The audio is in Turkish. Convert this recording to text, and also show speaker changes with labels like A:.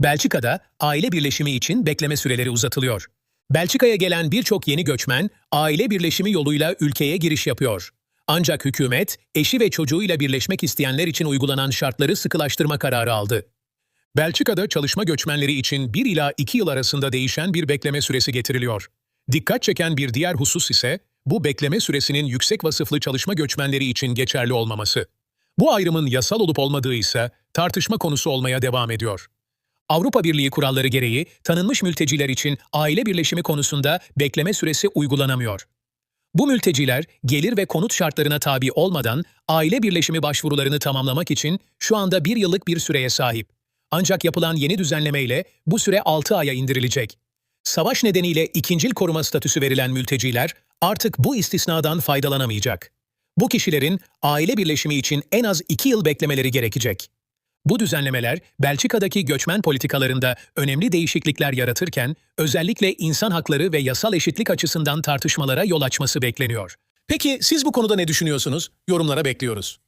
A: Belçika'da aile birleşimi için bekleme süreleri uzatılıyor. Belçika'ya gelen birçok yeni göçmen aile birleşimi yoluyla ülkeye giriş yapıyor. Ancak hükümet eşi ve çocuğuyla birleşmek isteyenler için uygulanan şartları sıkılaştırma kararı aldı. Belçika'da çalışma göçmenleri için 1 ila 2 yıl arasında değişen bir bekleme süresi getiriliyor. Dikkat çeken bir diğer husus ise bu bekleme süresinin yüksek vasıflı çalışma göçmenleri için geçerli olmaması. Bu ayrımın yasal olup olmadığı ise tartışma konusu olmaya devam ediyor. Avrupa Birliği kuralları gereği tanınmış mülteciler için aile birleşimi konusunda bekleme süresi uygulanamıyor. Bu mülteciler gelir ve konut şartlarına tabi olmadan aile birleşimi başvurularını tamamlamak için şu anda bir yıllık bir süreye sahip. Ancak yapılan yeni düzenlemeyle bu süre 6 aya indirilecek. Savaş nedeniyle ikincil koruma statüsü verilen mülteciler artık bu istisnadan faydalanamayacak. Bu kişilerin aile birleşimi için en az 2 yıl beklemeleri gerekecek. Bu düzenlemeler Belçika'daki göçmen politikalarında önemli değişiklikler yaratırken özellikle insan hakları ve yasal eşitlik açısından tartışmalara yol açması bekleniyor.
B: Peki siz bu konuda ne düşünüyorsunuz? Yorumlara bekliyoruz.